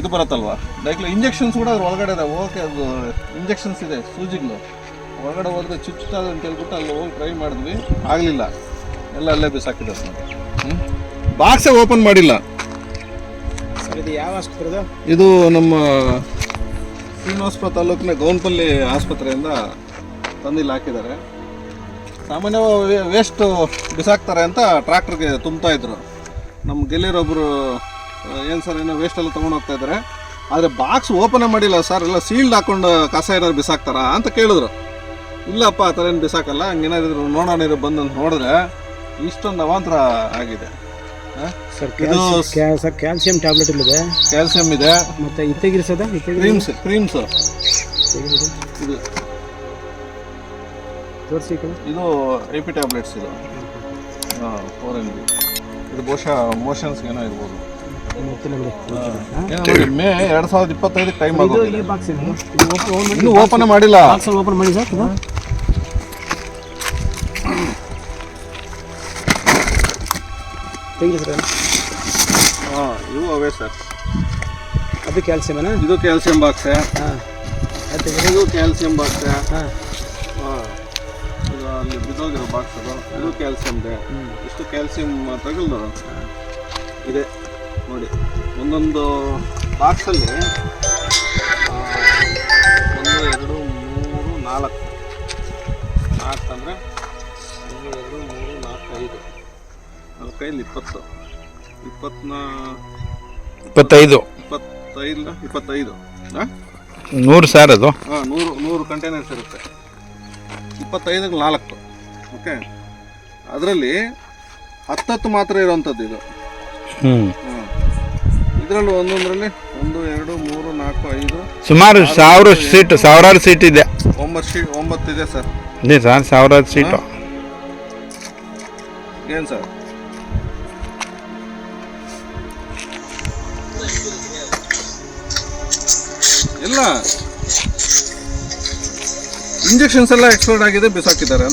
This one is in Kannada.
ಇದು ಬರುತ್ತಲ್ವಾ? ಡೈಕ್ಲ ಇಂಜೆಕ್ಷನ್ಸ್ ಕೂಡ ಅದ್ರ ಒಳಗಡೆ ಇದೆ ಓಕೆ ಅದು ಇಂಜೆಕ್ಷನ್ಸ್ ಇದೆ ಸೂಜಿಗಳು ಒಳಗಡೆ ಹೋದ್ರೆ ಚುಚ್ಚುತ್ತಾ ಅಂತ ಹೇಳ್ಬಿಟ್ಟು ಅಲ್ಲಿ ಹೋಗಿ ಟ್ರೈ ಮಾಡಿದ್ವಿ. ಆಗಲಿಲ್ಲ. ಎಲ್ಲ ಅಲ್ಲೇ ಬಿಸಾಕಿದೆ ಹ್ಞೂ ಬಾಕ್ಸೇ ಓಪನ್ ಮಾಡಿಲ್ಲ. ಇದು ಯಾವ ಇದು ನಮ್ಮ ಶ್ರೀನಿವಾಸಪುರ ತಾಲೂಕಿನ ಗೌನ್ಪಲ್ಲಿ ಆಸ್ಪತ್ರೆಯಿಂದ ತಂದಿಲ್ಲಿ ಹಾಕಿದ್ದಾರೆ. ಸಾಮಾನ್ಯವಾಗಿ ವೇಸ್ಟ್ ಬಿಸಾಕ್ತಾರೆ ಅಂತ ಟ್ರ್ಯಾಕ್ಟ್ರಿಗೆ ತುಂಬ್ತಾ ಇದ್ರು. ನಮ್ಮ ಗೆಲ್ಲಿಯರೊಬ್ಬರು ಏನು ಸರ್ ಏನೋ ವೇಸ್ಟೆಲ್ಲ ತೊಗೊಂಡು ಹೋಗ್ತಾ ಇದ್ದಾರೆ. ಆದರೆ ಬಾಕ್ಸ್ ಓಪನೇ ಮಾಡಿಲ್ಲ ಸರ್ ಎಲ್ಲ ಸೀಲ್ಡ್ ಹಾಕೊಂಡು ಕಸ ಏನಾದ್ರು ಬಿಸಾಕ್ತಾರಾ ಅಂತ ಕೇಳಿದ್ರು. ಇಲ್ಲಪ್ಪ ಆ ಥರ ಏನು ಬಿಸಾಕಲ್ಲ ಹಂಗೇನಾದ್ರು ನೋಡೋಣ ಇದು ಬಂದು ನೋಡಿದ್ರೆ ಇಷ್ಟೊಂದು ಅವಾಂತರ ಆಗಿದೆ. ಸರ್ ಇದು ಸರ್ ಕ್ಯಾಲ್ಸಿಯಂ ಟ್ಯಾಬ್ಲೆಟ್ ಇದೆ. ಕ್ಯಾಲ್ಸಿಯಂ ಇದೆ. ಮತ್ತೆ ಇತ್ತೆಗಿರಿಸೋದ? ಕ್ರೀಮ್ಸ್ ಕ್ರೀಮ್ಸ್ ಇದು ತೋರಿಸಿ ಇದು ಎ ಪಿ ಟ್ಯಾಬ್ಲೆಟ್ಸ್ ಇದು. ಫೋರ್ ಎಂ ಬಿ ಇದು ಬಹುಶಃ ಮೋಷನ್ಸ್ಗೆ ಏನೋ ಇರ್ಬೋದು. ಮೇ ಎರಡು ಸಾವಿರದ ಇಪ್ಪತ್ತೈದಕ್ಕೆ ಟೈಮ್ ಇದು ಈ ಬಾಕ್ಸ್ ಇದು. ಇದು ಓಪನ್ ಓಪನ್ ಇನ್ನೂ ಓಪನ್ ಮಾಡಿಲ್ಲ. ಬಾಕ್ಸ್ ಓಪನ್ ಮಾಡಿ ಸರ್ ಇದು ತೆಗಿಲಿ ಸರ್ ಹಾಂ ಇವು ಅವೇ ಸರ್. ಅದು ಕ್ಯಾಲ್ಸಿಯಮನ ಇದು ಕ್ಯಾಲ್ಸಿಯಂ ಬಾಕ್ಸ್ ಹಾಂ. ಅದು ಇದು ಕ್ಯಾಲ್ಸಿಯಂ ಬಾಕ್ಸ್ ಹಾಂ. ಹಾಂ ಇದು ಅಲ್ಲಿ ಬಿದ್ದೋಗಿರೋ ಬಾಕ್ಸ್ ಅದು. ಇದು ಕ್ಯಾಲ್ಸಿಯಂ ಇದೆ ಇಷ್ಟು ಕ್ಯಾಲ್ಸಿಯಂ ತಗಲ್ದು ಇದೆ. ನೋಡಿ ಒಂದೊಂದು ಬಾಕ್ಸಲ್ಲಿ ಒಂದು ಎರಡು ಮೂರು ನಾಲ್ಕು. ನಾಲ್ಕು ಅಂದರೆ ಒಂದು ಎರಡು ಮೂರು ನಾಲ್ಕು ಐದು. ನಾಲ್ಕೈದು ಇಪ್ಪತ್ತು. ಇಪ್ಪತ್ತನ ಇಪ್ಪತ್ತೈದು. ಇಪ್ಪತ್ತೈದು ಇಪ್ಪತ್ತೈದು. ಹಾಂ? ನೂರು ಸರ್ ಅದು. ಹಾಂ ನೂರು ನೂರು ಕಂಟೈನರ್ಸ್ ಇರುತ್ತೆ. ಇಪ್ಪತ್ತೈದಕ್ಕೆ ನಾಲ್ಕು ಓಕೆ ಅದರಲ್ಲಿ ಹತ್ತತ್ತು ಮಾತ್ರ ಇರೋವಂಥದ್ದು ಇದು. ಹ್ಞೂ ಇದರಲ್ಲೂ ಒಂದೊಂದರಲ್ಲಿ ಒಂದು ಎರಡು ಮೂರು ನಾಲ್ಕು ಐದು ಸುಮಾರು ಸಾವಿರ ಸೀಟ್ ಸಾವಿರಾರು ಸೀಟ್ ಇದೆ. ಒಂಬತ್ತು ಸೀಟ್ ಒಂಬತ್ತು ಇದೆ ಸರ್. ಇದೆ ಸರ್ ಸಾವಿರಾರು ಸೀಟು ಏನು ಸರ್? ಇಲ್ಲ. ಇಂಜೆಕ್ಷನ್ಸ್ ಎಲ್ಲ ಎಕ್ಸ್ಪೋರ್ಟ್ ಆಗಿದೆ ಬಿಸಾಕಿದ್ದಾರೆ ಅಂತ.